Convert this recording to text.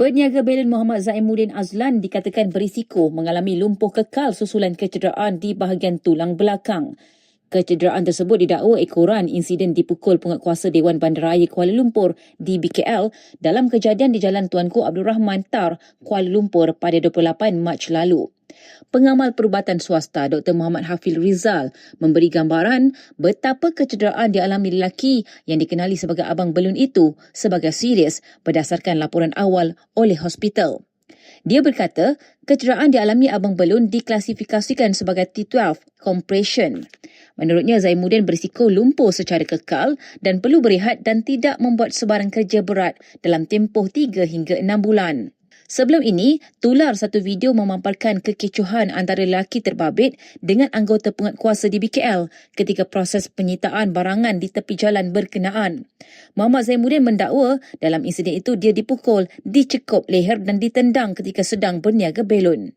Peniaga belon Muhammad Zaimuddin Azlan dikatakan berisiko mengalami lumpuh kekal susulan kecederaan di bahagian tulang belakang. Kecederaan tersebut didakwa ekoran insiden dipukul penguatkuasa Dewan Bandaraya Kuala Lumpur di BKL dalam kejadian di Jalan Tuanku Abdul Rahman Tar, Kuala Lumpur pada 28 Mac lalu. Pengamal perubatan swasta Dr. Muhammad Hafil Rizal memberi gambaran betapa kecederaan dialami lelaki yang dikenali sebagai abang belun itu sebagai serius berdasarkan laporan awal oleh hospital. Dia berkata, kecederaan dialami abang belun diklasifikasikan sebagai T12 compression. Menurutnya, Zaimuddin berisiko lumpuh secara kekal dan perlu berehat dan tidak membuat sebarang kerja berat dalam tempoh 3 hingga 6 bulan. Sebelum ini, tular satu video memamparkan kekecohan antara lelaki terbabit dengan anggota penguatkuasa di BKL ketika proses penyitaan barangan di tepi jalan berkenaan. Muhammad Zaimuddin mendakwa dalam insiden itu dia dipukul, dicekup leher dan ditendang ketika sedang berniaga belon.